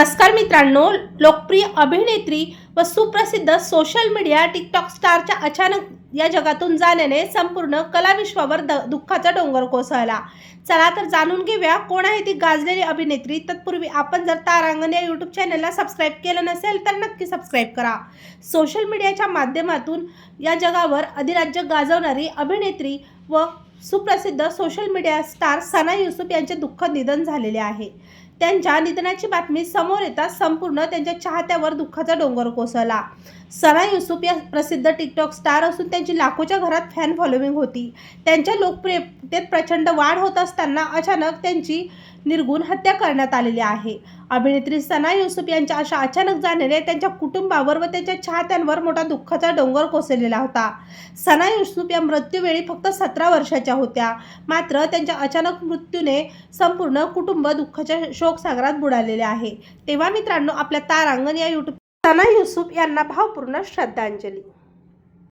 नमस्कार मित्रांनो लोकप्रिय अभिनेत्री व सुप्रसिद्ध सोशल मीडिया टिकटॉक स्टारच्या अचानक या जगातून जाण्याने संपूर्ण कलाविश्वावर द दुःखाचा डोंगर कोसळला. चला तर जाणून घेऊया कोण आहे ती गाजलेली अभिनेत्री? तत्पूर्वी आपण जर तारांगण या यूट्यूब चॅनलला सबस्क्राईब केलं नसेल तर नक्की सबस्क्राईब करा. सोशल मीडियाच्या माध्यमातून या जगावर अधिराज्य गाजवणारी अभिनेत्री व सुप्रसिद्ध social media star Sana Yusuf यांचे दुःखद निधन झालेले आहे. त्यांच्या निधनाची बातमी समोर येताच संपूर्ण त्यांच्या चाहत्यावर दुःखाचा डोंगर कोसळला. सना युसुफ या प्रसिद्ध टिकटॉक स्टार असून त्यांची लाखोच्या घरात फॅन फॉलोविंग होती. त्यांच्या लोकप्रियतेत प्रचंड वाढ होत असताना अचानक त्यांची निर्गुण हत्या करण्यात आलेली आहे. अभिनेत्री सना युसुफ यांच्या अशा अचानक जाण्याने त्यांच्या कुटुंबावर व त्यांच्या चाहत्यांवर मोठा दुःखाचा डोंगर कोसळलेला होता. सना युसुफ या मृत्यूवेळी फक्त सतरा वर्षाच्या होत्या. मात्र त्यांच्या अचानक मृत्यूने संपूर्ण कुटुंब दुःखाच्या शोकसागरात बुडालेले आहे. तेव्हा मित्रांनो आपल्या तारांगण या युट्यूब सना युसुफ यांना भावपूर्ण श्रद्धांजली.